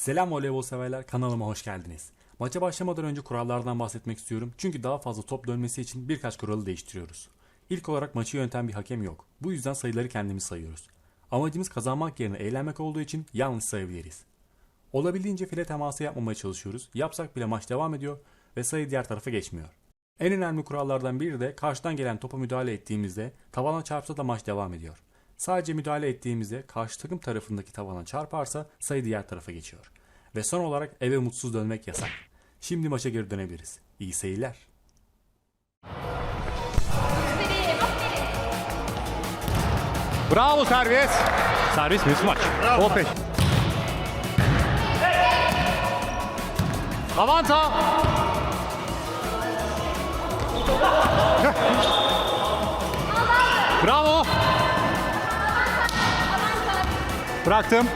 Selam voleybol severler kanalıma hoş geldiniz. Maça başlamadan önce kurallardan bahsetmek istiyorum çünkü daha fazla top dönmesi için birkaç kuralı değiştiriyoruz. İlk olarak maçı yöneten bir hakem yok. Bu yüzden sayıları kendimiz sayıyoruz. Amacımız kazanmak yerine eğlenmek olduğu için yanlış sayabiliriz. Olabildiğince file teması yapmamaya çalışıyoruz. Yapsak bile maç devam ediyor ve sayı diğer tarafa geçmiyor. En önemli kurallardan biri de karşıdan gelen topa müdahale ettiğimizde tavana çarpsa da maç devam ediyor. Sadece müdahale ettiğimizde karşı takım tarafındaki tavana çarparsa sayı diğer tarafa geçiyor. Ve son olarak eve mutsuz dönmek yasak. Şimdi maça geri dönebiliriz. İyi seyirler. Bravo servis. Servis mi? Smaç. Opet. Avanta. Bıraktım.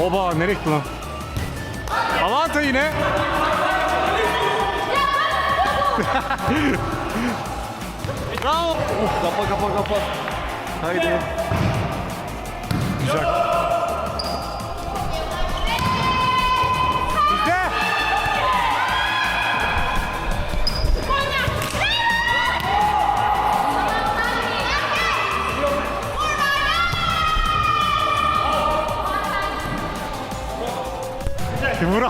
Oba nereye gitti lan? Avanta yine. Bravo. Kapa kapa kapa. Haydi. Güzel. Vura.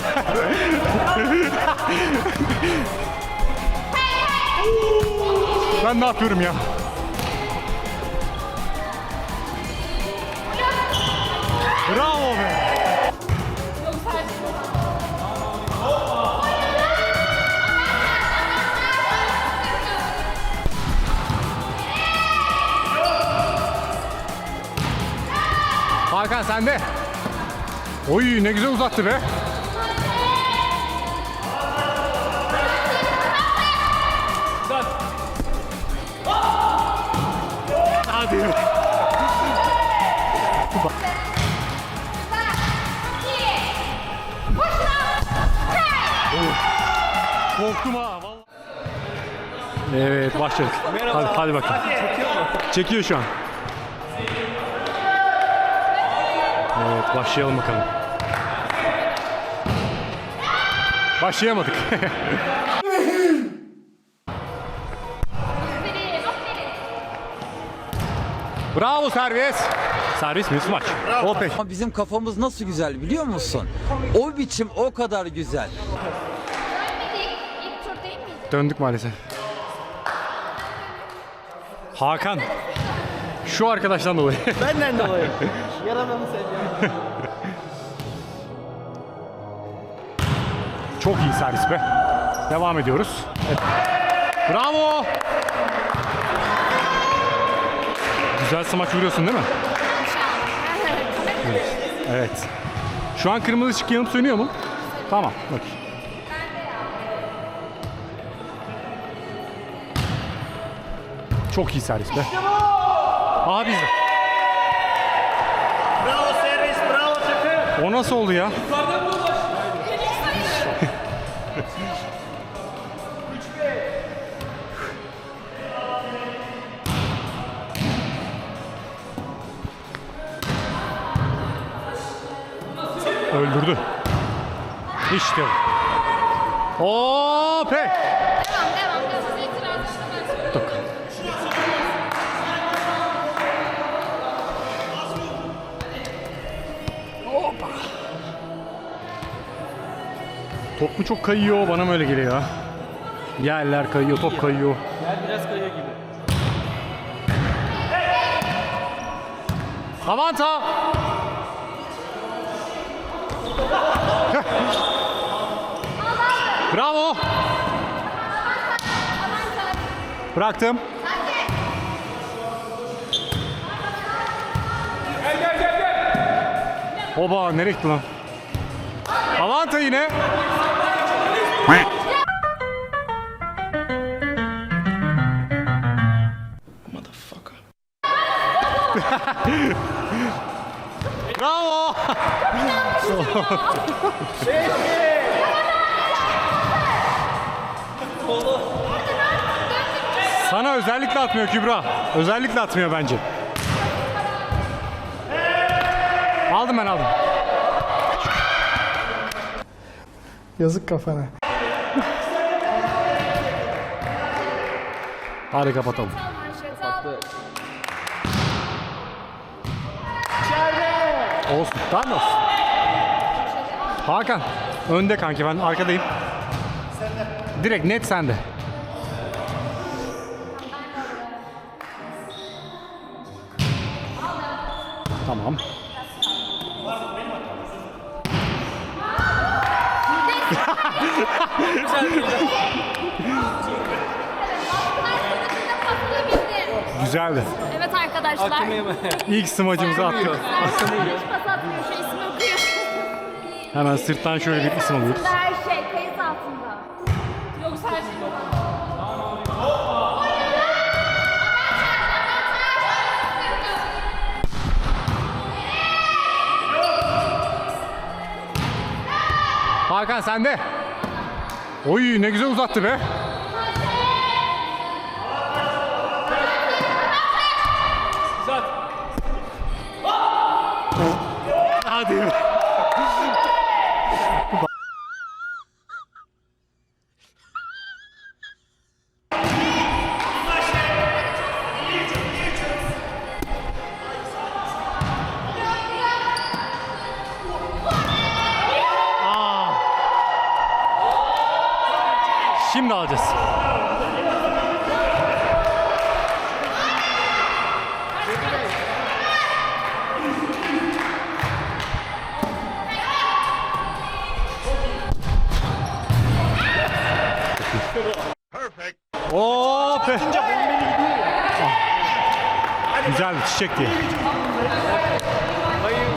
ben ne yapıyorum ya? Bravo be. Hakan sende. Oy ne güzel uzattı be. Korktum ha. vallahi. Evet başladık. Hadi, hadi bakalım. Çekiyor şu an. Evet başlayalım bakalım. Başlayamadık. Bravo servis. Servis mi? Smaç. Opet. Ama bizim kafamız nasıl güzel biliyor musun? O biçim o kadar güzel. İlk tur değil miydi? Döndük maalesef. Hakan. Şu arkadaştan dolayı. Benden dolayı. Yaramamı seviyorum. Çok iyi servis be. Devam ediyoruz. Evet. Bravo. Güzel smaç vuruyorsun değil mi? Evet. evet. Şu an kırmızı ışık yanıp sönüyor mu? Tamam. Bak. Çok iyi servis be. Aha bizde. Bravo servis, bravo takım. O nasıl oldu ya? Öldürdü. İşte bu. Hop! Devam devam devam. Top mu çok kayıyor? Bana mı öyle geliyor ya? Yerler kayıyor, top kayıyor. Biraz kayıyor gibi. Avanta! Bravo! Bıraktım. Oba nereye gitti lan? Avanta yine. Bravo. Sana özellikle atmıyor Kübra. Özellikle atmıyor bence. Aldım ben aldım. Yazık kafana. Hadi kapatalım. Kapattı. Olsun. Tamam olsun. Hakan. Önde kanki ben arkadayım. Direkt net sende. Tamam. Güzeldi. Evet arkadaşlar. İlk smacımızı attık. Hemen sırttan şöyle bir isim alıyoruz. Her şey kayıt altında. Yoksa her şey Hakan sende. Oy ne güzel uzattı be.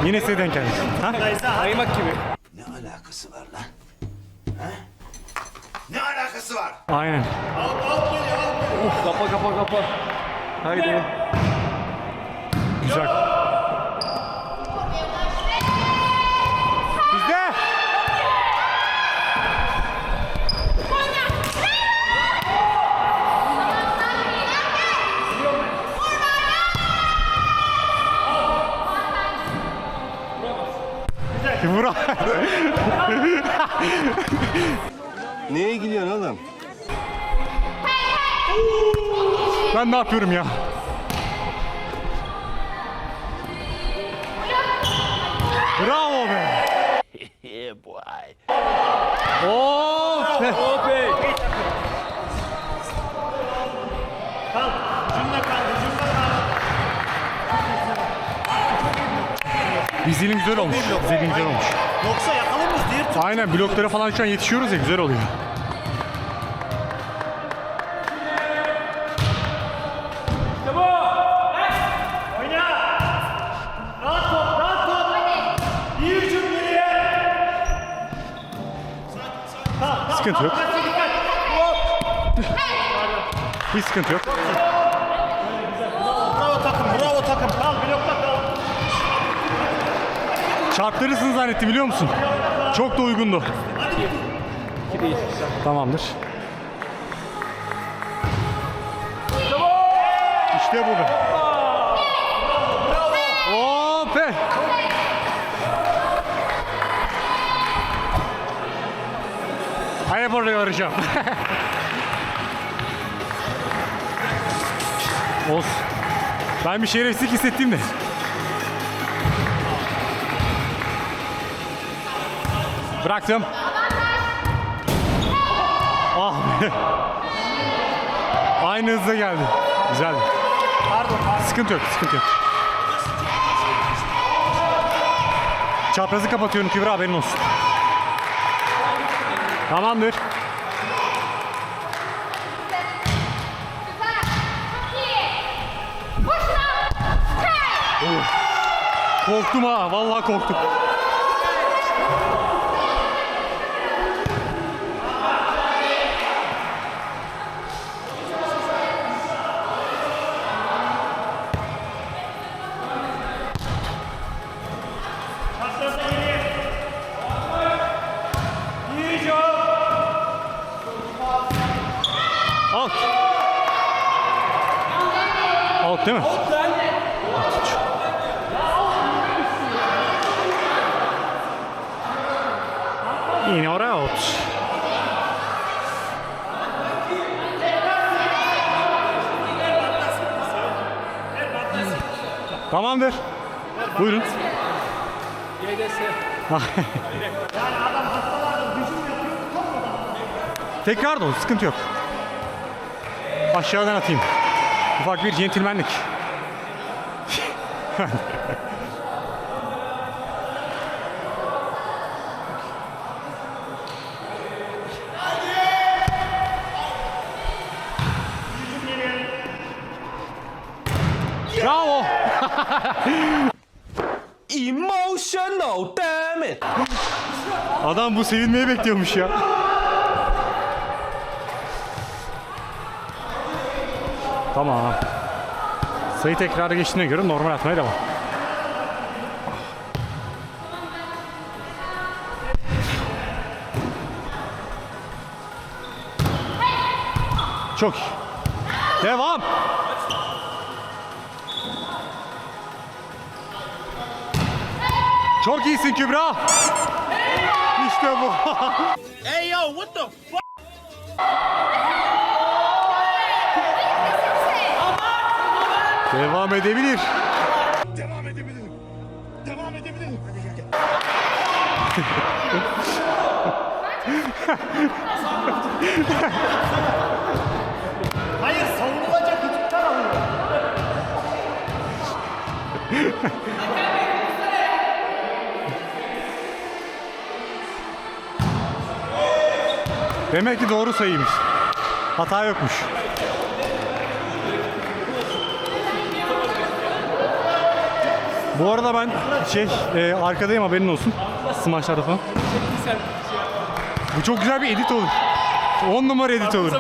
Yine size denk geldi. Ha? Kaymak gibi. Ne alakası var lan? Ha? Ne alakası var? Aynen. Kapa kapa kapa. Haydi. Güzel. Bizde. Vura. Neye gülüyorsun oğlum? Ben ne yapıyorum ya? Bravo be. Oo, Dizilin güzel olmuş. Dizilin güzel olmuş. Yoksa yakalar mıyız diye Aynen bloklara falan şu an yetişiyoruz ya güzel oluyor. Sıkıntı yok. Hiç sıkıntı yok. Bravo takım, bravo takım. Kal, blokta kal. Çarptırırsın zannetti biliyor musun? Çok da uygundu. Tamamdır. İşte bu be. Oo be. Hayır oraya varacağım. Olsun. Ben bir şerefsizlik hissettim de. Bıraktım. Ah. Aynı hızda geldi. Güzel. Pardon, pardon. Sıkıntı yok, sıkıntı yok. Çaprazı kapatıyorum Kübra haberin olsun. Tamamdır. Korktum ha, vallahi korktum. Değil mi? In or out. Tamamdır. Buyurun. Tekrar da sıkıntı yok. Aşağıdan atayım. Ufak bir centilmenlik. Bravo. Emotional damn it. Adam bu sevinmeyi bekliyormuş ya. Tamam. Sayı tekrarı geçtiğine göre normal atmaya devam. Çok iyi. Devam. Çok iyisin Kübra. İşte bu. Hey yo what the fuck? Devam edebilir. Hayır savunulacak hücumlar alıyor. Demek ki doğru sayıymış. Hata yokmuş. Bu arada ben şey e, arkadayım haberin olsun. Smaçlarda falan. Bu çok güzel bir edit olur. 10 numara edit olur.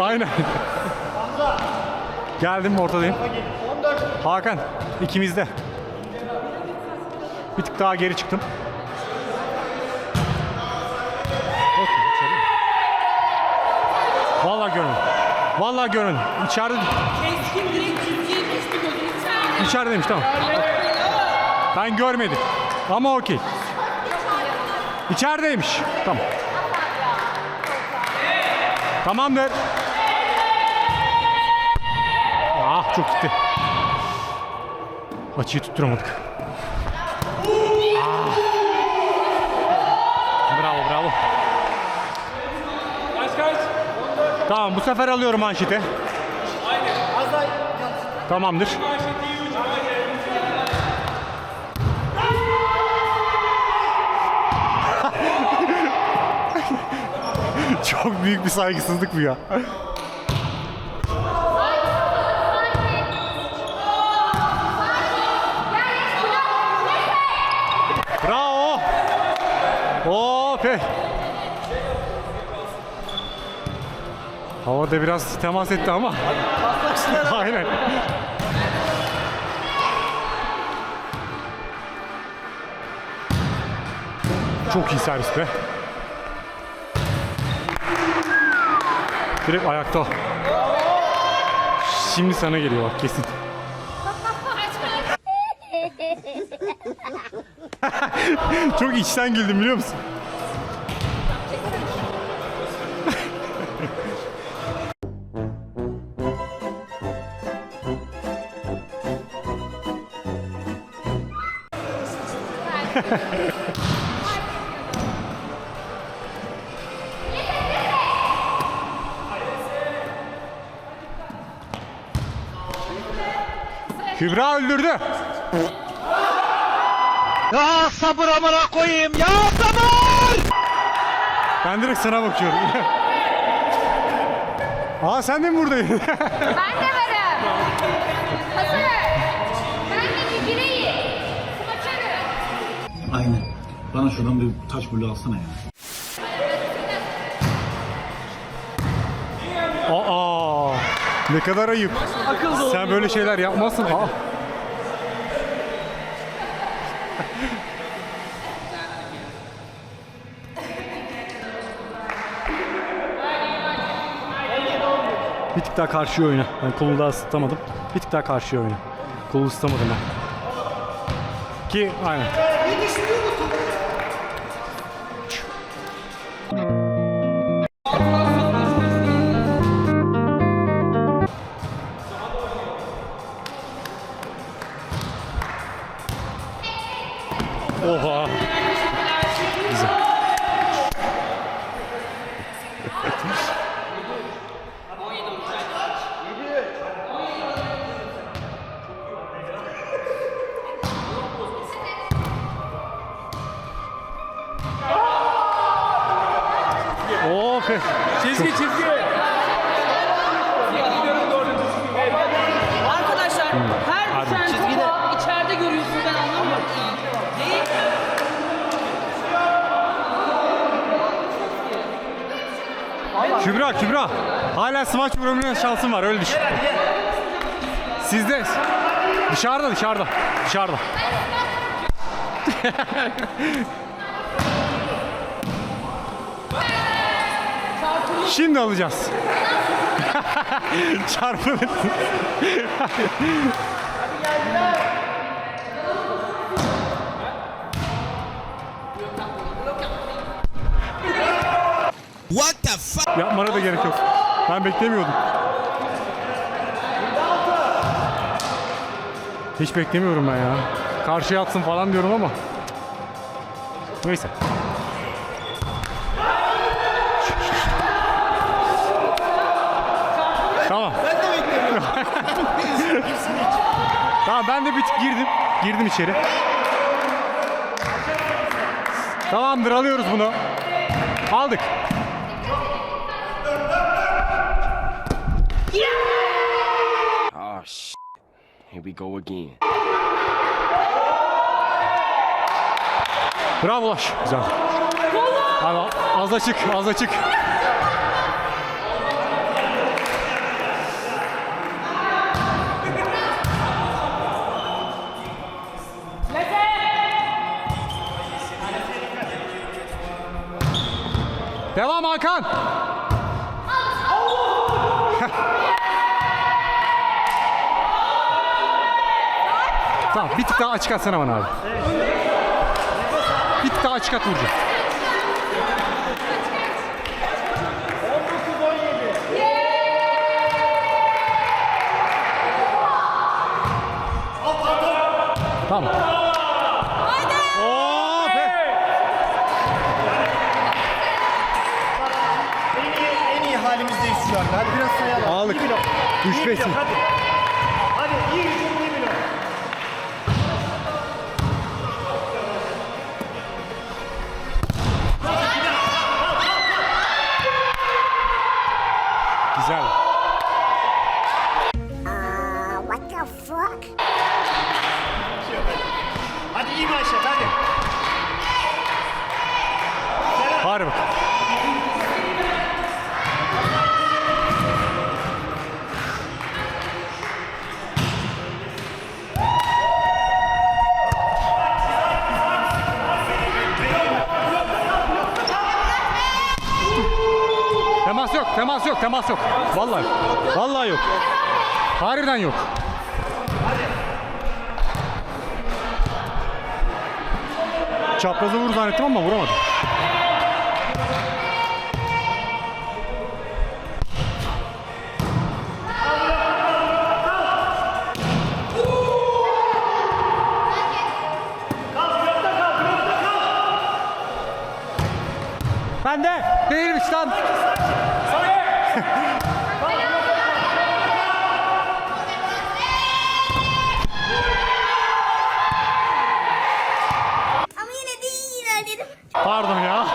Aynen. Geldim ortadayım. Hakan ikimizde. Bir tık daha geri çıktım. Vallahi görün. Vallahi görün. İçeride Keskin direkt çizgiye düştü gözünü seveyim. içerideymiş tamam. Ben görmedim. Ama okey. İçerideymiş. Tamam. Tamamdır. Ah çok gitti. Açıyı tutturamadık. Ah. Bravo bravo. Tamam bu sefer alıyorum manşeti. Tamamdır. Çok büyük bir saygısızlık bu ya. Bravo. Pe. Havada biraz temas etti ama. Aynen. Çok iyi servis be. Direkt ayakta. Şimdi sana geliyor bak kesin. Çok içten güldüm biliyor musun? Kübra öldürdü. Ya sabır amına koyayım ya sabır! Ben direkt sana bakıyorum. Aa sen de mi buradaydın? Ben de varım. Hazır. Ben de. Smaçarım. Aynen. Bana şuradan bir taş bulu alsana ya. Ne kadar ayıp. Sen böyle şeyler yapmazsın. Aa. Bir tık daha karşıya oyna. Ben kolu daha ısıtamadım. Bir tık daha karşıya oyna. Kolu ısıtamadım ben. Ki aynen. Şansın var öyle düşün. Sizde. Dışarıda, dışarıda. Dışarıda. Şimdi alacağız. Çarpılır. Yapmana da gerek yok. Ben beklemiyordum. Hiç beklemiyorum ben ya. Karşıya atsın falan diyorum ama. Neyse. Tamam. Ben de beklemiyorum. tamam ben de bir tık girdim. Girdim içeri. Tamamdır alıyoruz bunu. Aldık. We go again. Bravo Ulaş. Güzel. Abi az açık, az açık. Devam Hakan. Tamam bir tık daha açık atsana bana abi. Bir tık daha açık at vuracağım. Tamam. Oo, be. En iyi, en iyi halimizdeyiz şu anda. Hadi biraz sayalım. Ağlık. İyi blok. İyi blok, Hadi. Hadi temas yok. Vallahi. Vallahi yok. Harbiden yok. Çaprazı vur zannettim ama vuramadım. Ben de değilmiş lan. Ama yine de iyi ilerledim. Pardon ya.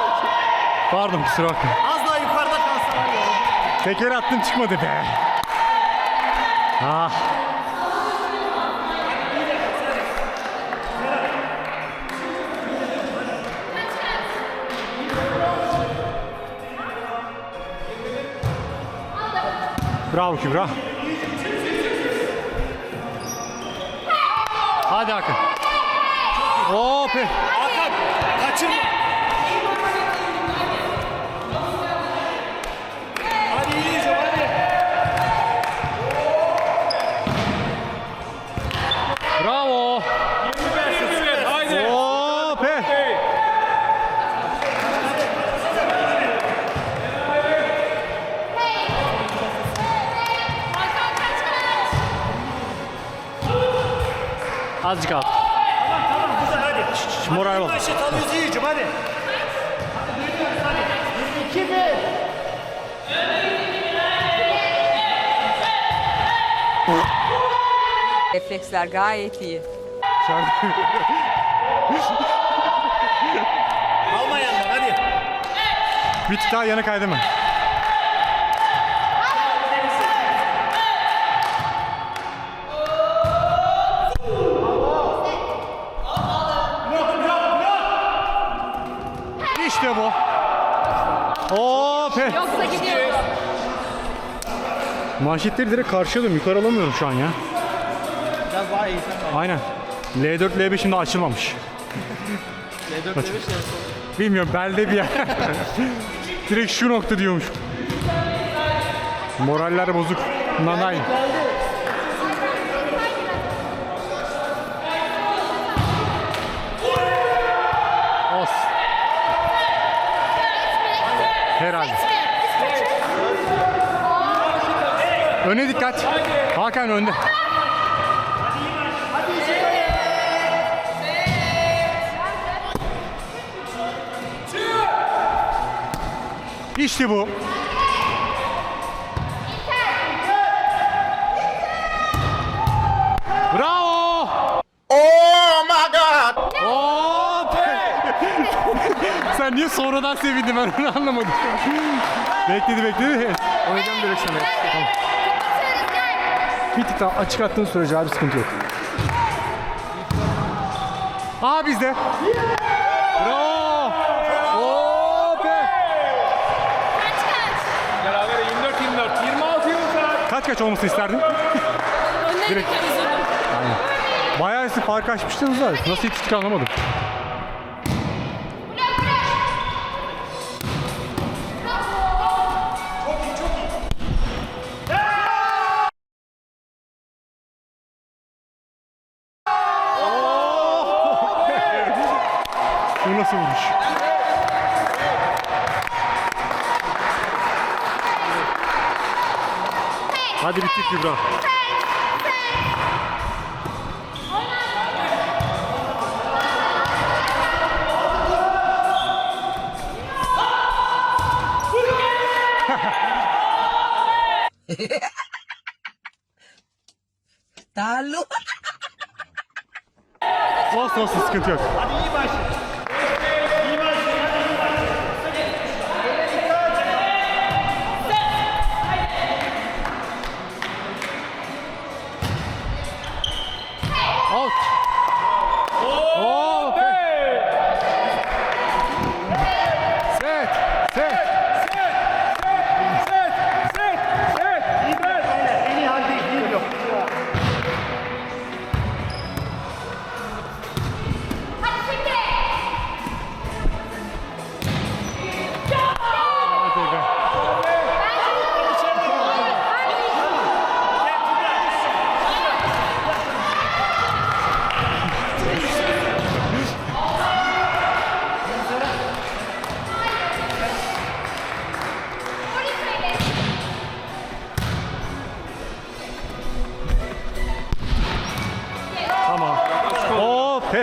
Pardon kusura bakma. Az daha yukarıda kalsa var ya. Teker attım çıkmadı be. Ah. Bravo Kübra. Hadi Hakan. Hop. Hakan kaçırma. Azıcık al. Tamam tamam güzel hadi. hadi. Şş, moral bak. Taşı alıyoruz Yiğit'cim hadi. İki bir. Refleksler gayet iyi. Alma yandan hadi. Bir tık daha yana kaydım ben. Manşetleri direkt karşıya alıyorum. Yukarı alamıyorum şu an ya. Biraz daha iyi Aynen. L4, L5 şimdi açılmamış. L4 L5 Bilmiyorum belde bir yer. direkt şu nokta diyormuş. Moraller bozuk. Nanay. Öne dikkat. Hakan önde. İşte bu. Bravo. Oh my god. Hop. Sen niye sonradan sevindin ben onu anlamadım. bekledi bekledi. Oynayacağım direksiyonu. Tamam. Bir tık daha açık attığın sürece abi sıkıntı yok. Aa bizde. Bravo. Hop. Beraber 24 24 26 26. Kaç kaç olmasını isterdin? Önden Direkt. oğlum. Bayağı fark açmıştınız abi. Nasıl yetiştik anlamadım. Hadi bittik Kübra.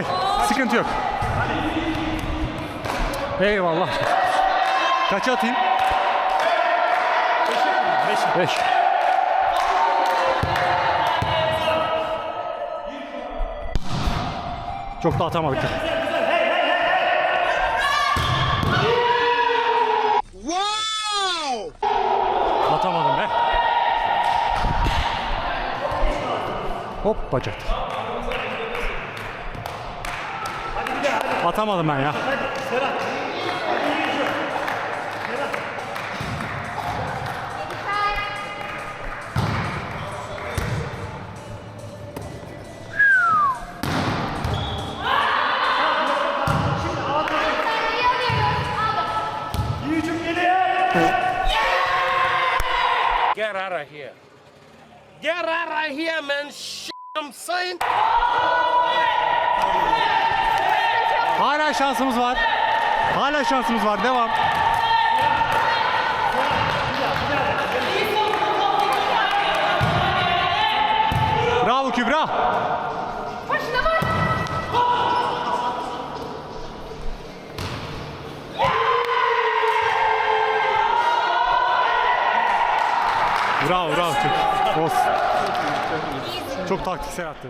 Hey. Sıkıntı yok. Eyvallah. Kaç atayım? Beş. Beş. Çok da atamadık. Atamadım be. Hop bacak. Atamadım. Get out of here. Get out of here man. Shit, I'm saying. Hala şansımız var. Hala şansımız var. Devam. Bravo Kübra. Başına. Bravo bravo. Çok. Çok taktiksel attı.